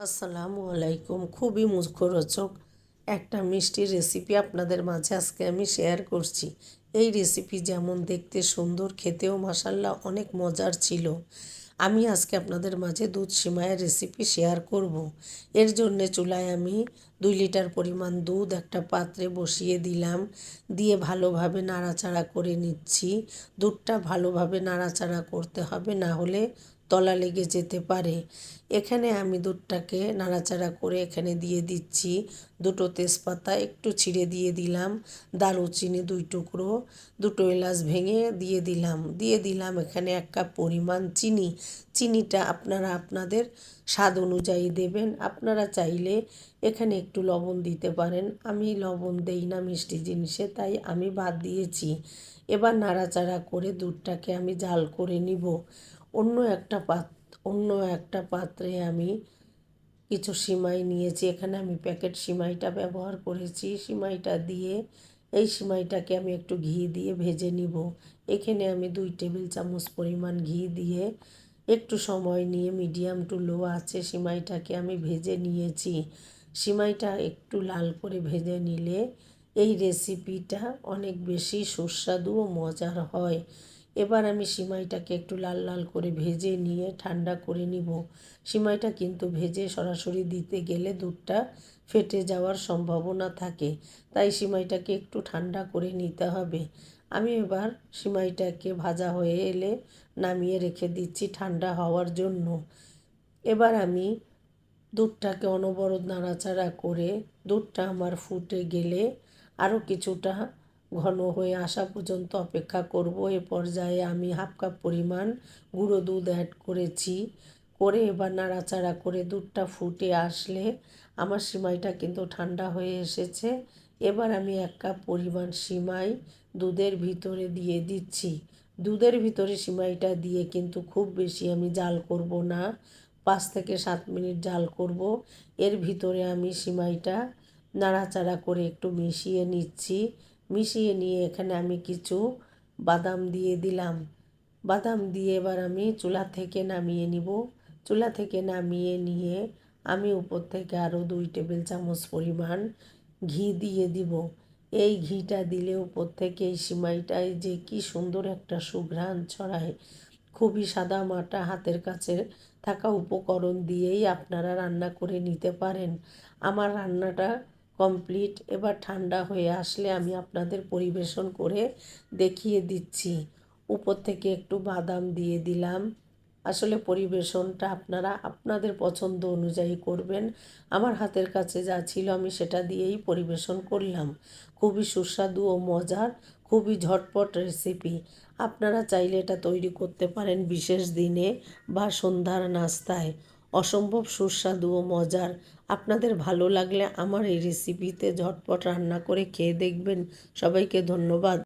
আসসালামু আলাইকুম। খুবই মুখরোচক একটা মিষ্টির রেসিপি আপনাদের মাঝে আজকে আমি শেয়ার করছি। এই রেসিপি যেমন দেখতে সুন্দর, খেতেও মাসাল্লাহ অনেক মজার ছিল। আমি আজকে আপনাদের মাঝে দুধ সিমায়ের রেসিপি শেয়ার করব। এর জন্যে চুলায় আমি দুই লিটার পরিমাণ দুধ একটা পাত্রে বসিয়ে দিলাম। দিয়ে ভালোভাবে নাড়াচাড়া করে নিচ্ছি। দুধটা ভালোভাবে নাড়াচাড়া করতে হবে, না হলে তলা লেগে যেতে পারে। এখানে আমি দুধটাকে নাড়াচাড়া করে এখানে দিয়ে দিচ্ছি দুটো তেজপাতা, একটু ছিঁড়ে দিয়ে দিলাম, দারুচিনি দুই টুকরো, দুটো এলাচ ভেঙে দিয়ে দিলাম। দিয়ে দিলাম এখানে এক কাপ পরিমাণ চিনি। চিনিটা আপনারা আপনাদের স্বাদ অনুযায়ী দেবেন। আপনারা চাইলে এখানে একটু লবণ দিতে পারেন। আমি লবণ দেই না মিষ্টি জিনিসে, তাই আমি বাদ দিয়েছি। এবার নাড়াচাড়া করে দুধটাকে আমি জাল করে নিব। অন্য একটা পাত্র অন্য একটা পাত্রে আমি কিছু সিমাই নিয়েছি। এখানে আমি প্যাকেট সিমাইটা ব্যবহার করেছি। সিমাইটা দিয়ে এই সিমাইটাকে আমি একটু ঘি দিয়ে ভেজে নিব। এখানে আমি দুই টেবিল চামচ পরিমাণ ঘি দিয়ে একটু সময় নিয়ে মিডিয়াম টু লো আছে সিমাইটাকে আমি ভেজে নিয়েছি। সিমাইটা একটু লাল করে ভেজে নিলে এই রেসিপিটা অনেক বেশি সুস্বাদু ও মজার হয়। এবার আমি সিমাইটাকে একটু লাল লাল করে ভেজে নিয়ে ঠান্ডা করে নিব। সিমাইটা কিন্তু ভেজে সরাসরি দিতে গেলে দুধটা ফেটে যাওয়ার সম্ভাবনা থাকে, তাই সিমাইটাকে একটু ঠান্ডা করে নিতে হবে। আমি এবার সিমাইটাকে ভাজা হয়ে এলে নামিয়ে রেখে দিচ্ছি ঠান্ডা হওয়ার জন্য। এবার আমি দুধটাকে অনবরত নাড়াচাড়া করে দুধটা আমার ফুটে গেলে আরও কিছুটা ঘন হয়ে আসা পর্যন্ত অপেক্ষা করব। এ পর্যায়ে আমি হাফ কাপ পরিমাণ গুঁড়ো দুধ অ্যাড করেছি। করে এবার নাড়াচাড়া করে দুধটা ফুটে আসলে আমার সিমাইটা কিন্তু ঠান্ডা হয়ে এসেছে। এবার আমি এক কাপ পরিমাণ সিমাই দুধের ভিতরে দিয়ে দিচ্ছি। দুধের ভিতরে সিমাইটা দিয়ে কিন্তু খুব বেশি আমি জাল করব না। পাঁচ থেকে সাত মিনিট জাল করব। এর ভিতরে আমি সিমাইটা নাড়াচাড়া করে একটু মিশিয়ে নিচ্ছি। মিশিয়ে নিয়ে এখানে আমি কিছু বাদাম দিয়ে দিলাম। বাদাম দিয়ে এবার আমি চুলা থেকে নামিয়ে নিব। চুলা থেকে নামিয়ে নিয়ে আমি উপর থেকে আরও দুই টেবিল চামচ পরিমাণ ঘি দিয়ে দিব। এই ঘিটা দিলে উপর থেকে এই সিমাইটায় যে কি সুন্দর একটা সুঘ্রাণ ছড়ায় খুবই সাদা মাটা হাতের কাছে থাকা উপকরণ দিয়েই আপনারা রান্না করে নিতে পারেন। আমার রান্নাটা কমপ্লিট, এবার ঠান্ডা হয়ে আসলে আমি আপনাদের পরিবেশন করে দেখিয়ে দিচ্ছি। উপর থেকে একটু বাদাম দিয়ে দিলাম। আসলে পরিবেশনটা আপনারা আপনাদের পছন্দ অনুযায়ী করবেন। আমার হাতের কাছে যা ছিল আমি সেটা দিয়েই পরিবেশন করলাম। খুবই সুস্বাদু ও মজার, খুবই ঝটপট রেসিপি আপনারা চাইলে এটা তৈরি করতে পারেন বিশেষ দিনে বা সন্ধ্যার নাস্তায়। অসম্ভব সুস্বাদু ও মজার। আপনাদের ভালো লাগলে আমার এই রেসিপিতে ঝটপট রান্না করে খেয়ে দেখবেন। সবাইকে ধন্যবাদ।